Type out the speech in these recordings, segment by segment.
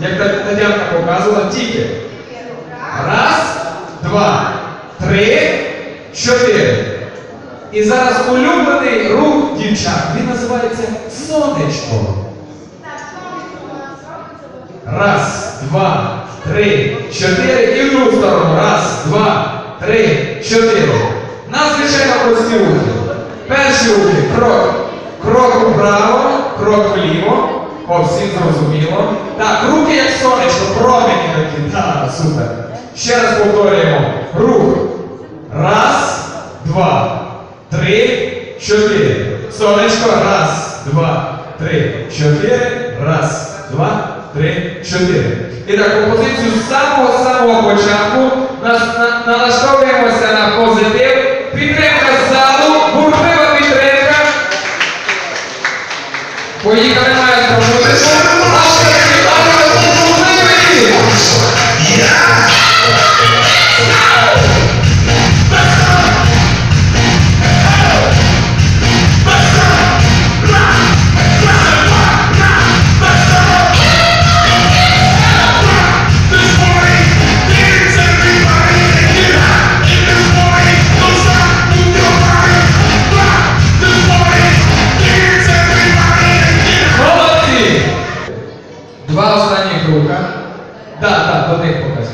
як Та- Тетянка показувала, тільки. Раз, два, три, чотири. І зараз улюблений рух дівчат. Він називається сонечко. Раз, два, три, чотири. І в другу сторону. Раз, два, три, чотири. Надзвичайно прості рухи. Перші рухи. Крок. Крок вправо, крок вліво. О, всім зрозуміло. Так, руки як сонечко, промені такі. Так, супер. Ще раз повторюємо. Рух. Раз, два, три, чотири. Сонечко. Раз, два, три, чотири. Раз, два, три, чотири. І так, композицію з самого-самого початку нас Поїхали маємо музику. Авторський них покажи.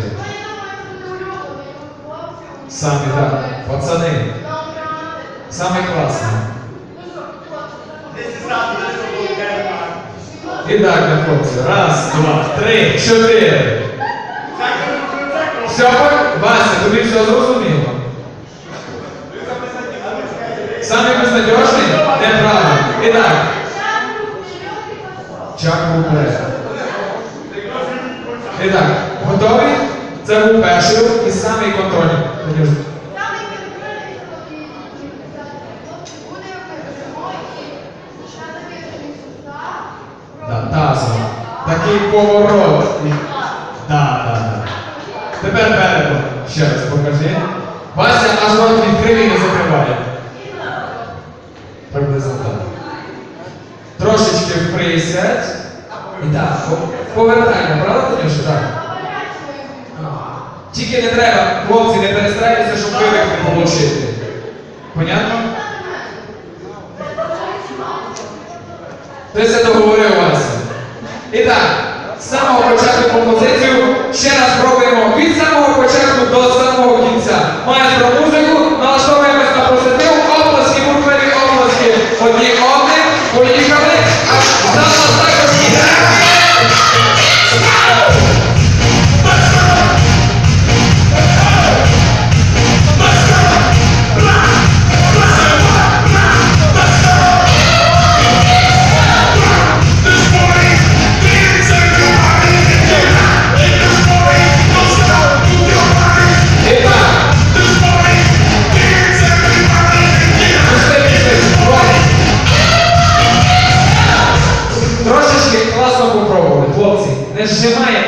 Самі так. Пацани. Саме класне. І так, хлопці. Раз, два, три, чотири. Все, Вася, тобі все зрозуміло. Самі безнадіжний? Неправильно. І так. Чак вперед. І так, готові? Це був перший і самий контрольний. Тазом. Такий поворот. Так, так, так. Тепер передом. Ще раз покажи. Вася аж рот відкрив і не закриває. Приблизно так. Трошечки вприсядь. І так, по- повертаємо, правда, Танюша? Так. Тільки не треба, хлопці, не перестраються, щоб не отримати. Понятно? Все договорив Вася. І так, з самого початку композицію ще раз пробуємо від самого початку до самого кінця. Маємо музику, налаштовуємось на позитив, оплески, бурхливі оплески, одні оплески. Essa semana é